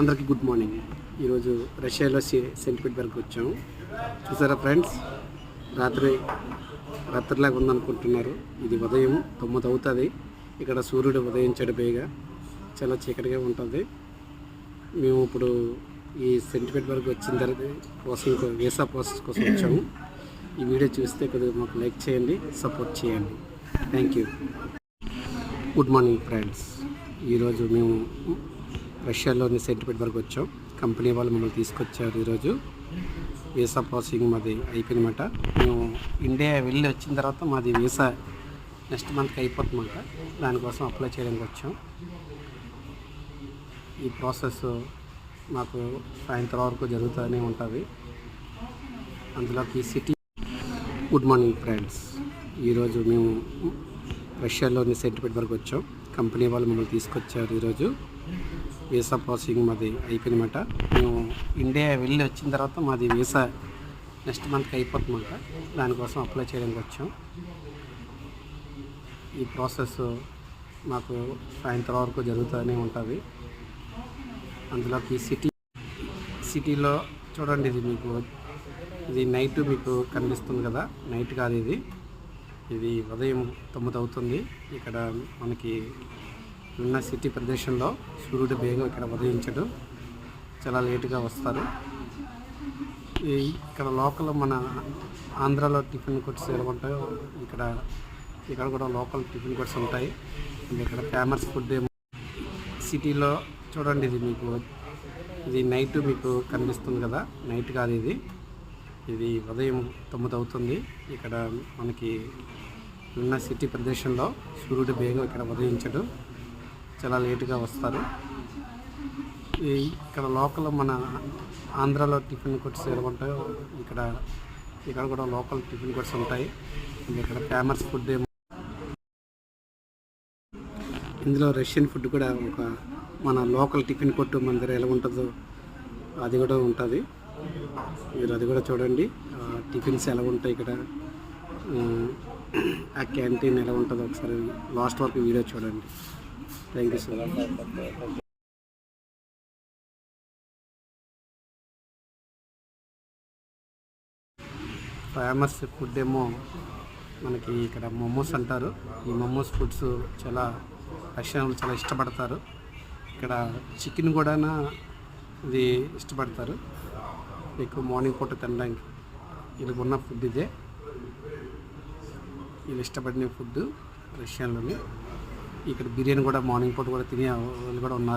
అందరికీ good morning. ఈరోజు రష్యాలో సెయింట్ పీటర్బర్గ్ వచ్చాము చూసారా ఫ్రెండ్స్? రాత్రి రాత్రిలాగా ఉందనుకుంటున్నారు. ఇది ఉదయం తొమ్మిది అవుతుంది. ఇక్కడ సూర్యుడు ఉదయించాడు బేగా. చాలా చీకటిగా ఉంటుంది. మేము ఇప్పుడు ఈ సెయింట్ పీటర్బర్గ్ వచ్చిన తర్వాత కోసం వీసా ప్రాసెస్ కోసం వచ్చాము ఈ వీడియో చూస్తే కొద్దిగా మాకు లైక్ చేయండి సపోర్ట్ చేయండి. Thank you. Good morning friends. ఈరోజు మేము రష్యాలోని సెయింట్ వరకు వచ్చాం. కంపెనీ వాళ్ళు మమ్మల్ని తీసుకొచ్చారు ఈరోజు. వీసా ప్రాసెసింగ్ మాది అయిపోయిందన్నమాట. మేము ఇండియా వెళ్ళి వచ్చిన తర్వాత మాది వీసా నెక్స్ట్ మంత్కి అయిపోతుందన్నమాట. దానికోసం అప్లై చేయడానికి వచ్చాం. ఈ ప్రాసెస్ మాకు సాయంత్రం వరకు జరుగుతూనే ఉంటుంది. అందులోకి సిటీ గుడ్ మార్నింగ్ ఫ్రెండ్స్. ఈరోజు మేము రష్యాలోని సెయింట్ వరకు వచ్చాం. కంపెనీ వాళ్ళు మమ్మల్ని తీసుకొచ్చారు ఈరోజు. వీసా ప్రాసెసింగ్ మాది అయిపోయిందన్నమాట. మేము ఇండియా వెళ్ళి వచ్చిన తర్వాత మాది వీసా నెక్స్ట్ మంత్కి అయిపోతుందన్నమాట. దానికోసం అప్లై చేయడానికి వచ్చాం. ఈ ప్రాసెస్ మాకు సాయంత్రం వరకు జరుగుతూనే ఉంటుంది. అందులోకి సిటీ సిటీలో చూడండి ఇది మీకు. ఇది నైట్ మీకు కనిపిస్తుంది కదా. నైట్ కాదు ఇది. ఇది ఉదయం తొమ్మిది అవుతుంది. ఇక్కడ మనకి ఉన్న సిటీ ప్రదేశంలో సూర్యుడు బేగం ఇక్కడ ఉదయించడు. చాలా లేటుగా వస్తారు. ఈ ఇక్కడ లోకల్ మన ఆంధ్రాలో టిఫిన్ కొట్స్ ఎలా ఉంటాయో ఇక్కడ ఇక్కడ కూడా లోకల్ టిఫిన్ కొట్స్ ఉంటాయి. ఇక్కడ ఫేమస్ ఫుడ్ ఏమో సిటీలో చూడండి ఇది మీకు ఇది నైట్ మీకు కనిపిస్తుంది కదా నైట్ కాదు ఇది. ఇది ఉదయం తొమ్మిది అవుతుంది. ఇక్కడ మనకి ఉన్న సిటీ ప్రదేశంలో సూర్యుడు బేగం ఇక్కడ ఉదయించడు. చాలా లేటుగా వస్తారు. ఈ ఇక్కడ లోకల్ మన ఆంధ్రాలో టిఫిన్ కొట్స్ ఎలా ఉంటాయో ఇక్కడ ఇక్కడ కూడా లోకల్ టిఫిన్ కొట్స్ ఉంటాయి. ఇక్కడ ఫేమస్ ఫుడ్ ఏమో ఇందులో రష్యన్ ఫుడ్ కూడా ఒక మన లోకల్ టిఫిన్ కొట్టు మన దగ్గర ఎలా ఉంటుందో అది కూడా ఉంటుంది. మీరు అది కూడా చూడండి. టిఫిన్స్ ఎలా ఉంటాయి ఇక్కడ. ఆ క్యాంటీన్ ఎలా ఉంటుందో ఒకసారి లాస్ట్ వరకు వీడియో చూడండి. Thank you sir famous food ఏమో మనకి ఇక్కడ మోమోస్ అంటారు. ఈ మోమోస్ ఫుడ్స్ చాలా రష్యన్లు చాలా ఇష్టపడతారు. ఇక్కడ చికెన్ కూడా ఇది ఇష్టపడతారు. ఎక్కువ మార్నింగ్ పూట తినడానికి వీళ్ళకి ఉన్న ఫుడ్ ఇదే. వీళ్ళు ఇష్టపడిన ఫుడ్ రష్యాలోని. ఇక్కడ బిర్యానీ కూడా మార్నింగ్ పూట కూడా తినే వాళ్ళు కూడా ఉన్నారు.